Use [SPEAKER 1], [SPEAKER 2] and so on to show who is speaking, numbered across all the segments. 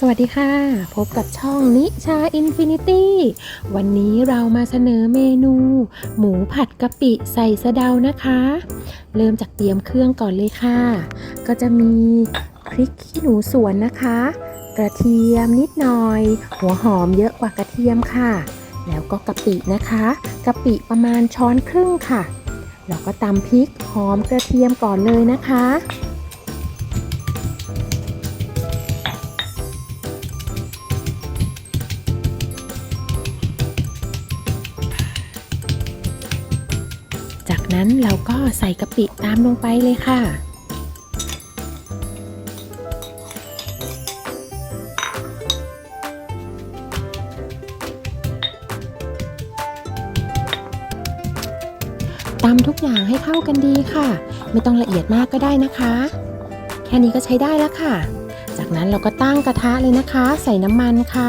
[SPEAKER 1] สวัสดีค่ะ พบกับช่องนิชาอินฟินิตี้ วันนี้เรามาเสนอเมนู หมูผัดกะปิใส่สะเดานะคะ เริ่มจากเตรียมเครื่องก่อนเลยค่ะ ก็จะมีพริกขี้หนูสวนนะคะ กระเทียมนิดหน่อย หัวหอมเยอะกว่ากระเทียมค่ะ แล้วก็กะปินะคะกะปิประมาณช้อนครึ่งค่ะ แล้วก็ตำพริกหอมกระเทียมก่อนเลยนะคะ นั้นเราก็ใส่กะปิตามลงไปเลยค่ะ ตำทุกอย่างให้เข้ากันดีค่ะ ไม่ต้องละเอียดมากก็ได้นะคะ แค่นี้ก็ใช้ได้แล้วค่ะ จากนั้นเราก็ตั้งกระทะเลยนะคะ ใส่น้ำมันค่ะ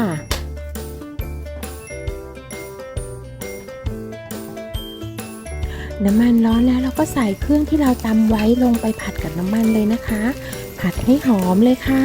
[SPEAKER 1] น้ำมันร้อนแล้วเราก็ใส่เครื่องที่เราตำไว้ลงไปผัดกับน้ำมันเลยนะคะ ผัดให้หอมเลยค่ะ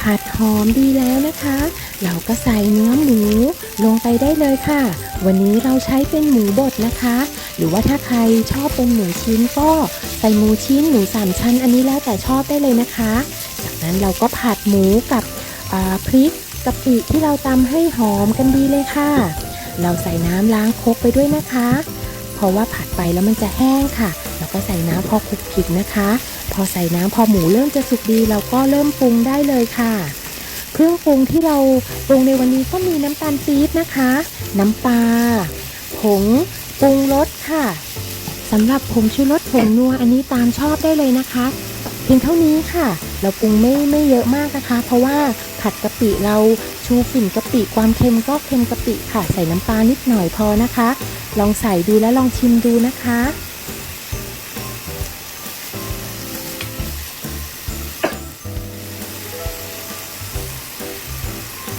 [SPEAKER 1] ผัดหอมดีแล้วนะคะ เราก็ใส่เนื้อหมูลงไปได้เลยค่ะ วันนี้เราใช้เป็นหมูบดนะคะ หรือว่าถ้าใครชอบเป็นหมูชิ้นก็ใส่หมูชิ้นหมูสามชั้น อันนี้แล้วแต่ชอบได้เลยนะคะ จากนั้นเราก็ผัดหมูกับพริกกะปิที่เราตำให้หอมกันดีเลยค่ะ เราใส่น้ำล้างครกไปด้วยนะคะ เพราะว่าผัดไปแล้วมันจะแห้งค่ะ แล้วก็ใส่น้ำพอคลุกคลิกนะคะ พอใส่น้ำพอหมูเริ่มจะสุกดีเราก็เริ่มปรุงได้เลยค่ะ เครื่องปรุงที่เราปรุงในวันนี้ก็มีน้ำตาลปี๊บนะคะ น้ำปลาผงปรุงรสค่ะสำหรับผงชูรสผงนัวอันนี้ตามชอบได้เลยนะคะเพียงเท่านี้ค่ะ เราปรุงไม่ไม่เยอะมากนะคะ เพราะว่าผัดกะปิเราชูกลิ่นกะปิความเค็มก็เค็มกะปิค่ะ ใส่น้ำปลานิดหน่อยพอนะคะ ลองใส่ดูและลองชิมดูนะคะ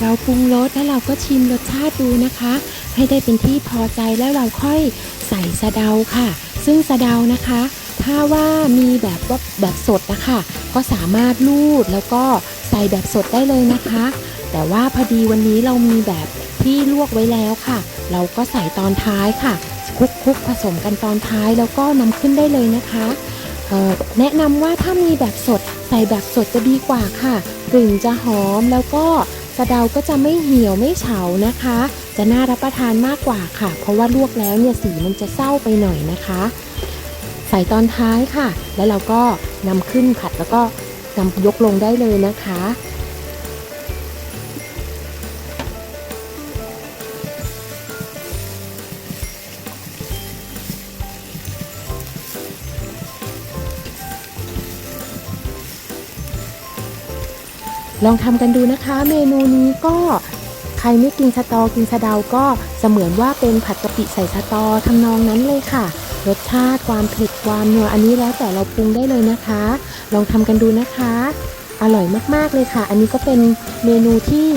[SPEAKER 1] เราปรุงรสแล้วเราก็ชิมรสชาติดูนะคะ ให้ได้เป็นที่พอใจแล้วเราค่อยใส่สะเดาค่ะ ซึ่งสะเดานะคะ ถ้าว่ามีแบบว่าแบบสดนะคะ ก็สามารถลูดแล้วก็ใส่แบบสดได้เลยนะคะ แต่ว่าพอดีวันนี้เรามีแบบ ที่ลวกไว้แล้วค่ะ เราก็ใส่ตอนท้ายค่ะคลุกคลุกผสมกันตอนท้ายแล้วก็นำขึ้นได้เลยนะคะแนะนำว่าถ้ามีแบบสดใส่แบบสดจะดีกว่าค่ะกลิ่นจะหอมแล้วก็สะเดาก็จะไม่เหี่ยวไม่เฉานะคะ จะน่ารับประทานมากกว่าค่ะ เพราะว่าลวกแล้วเนี่ยสีมันจะเศร้าไปหน่อยนะคะ ใส่ตอนท้ายค่ะ แล้วเราก็นำขึ้นผัดแล้วก็นำยกลงได้เลยนะคะ ลองทำกันดูนะคะ เมนูนี้ก็ใครไม่กินสตอกินสะเดาก็เสมือนว่าเป็นผัดกะปิใส่สตอทำนองนั้นเลยค่ะ รสชาติความเผ็ดความนัวอันนี้แล้วแต่เราปรุงได้เลยนะคะ ลองทำกันดูนะคะ อร่อยมากๆเลยค่ะ อันนี้ก็เป็นเมนูที่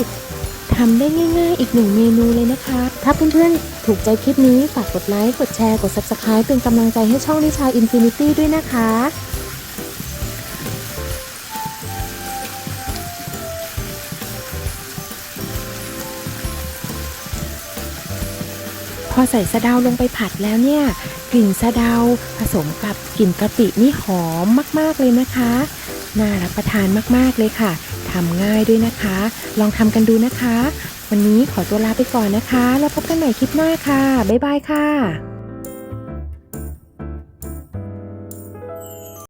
[SPEAKER 1] ทำได้ง่ายๆ อีกหนึ่งเมนูเลยนะคะ ถ้าเพื่อนๆ ถูกใจคลิปนี้ ฝากกดไลค์ กดแชร์ กด Subscribe เป็นกำลังใจให้ช่องนิชาอินฟินิตี้ด้วยนะคะ พอใส่สะเดาลงไปผัดแล้วเนี่ย กลิ่นสะเดาผสมกับกลิ่นกะปินี่หอมมากๆเลยนะคะ น่ารับประทานมากๆเลยค่ะทำง่ายด้วยนะคะ ลองทำกันดูนะคะ วันนี้ขอตัวลาไปก่อนนะคะ แล้วพบกันใหม่คลิปหน้าค่ะ บ๊ายบายค่ะ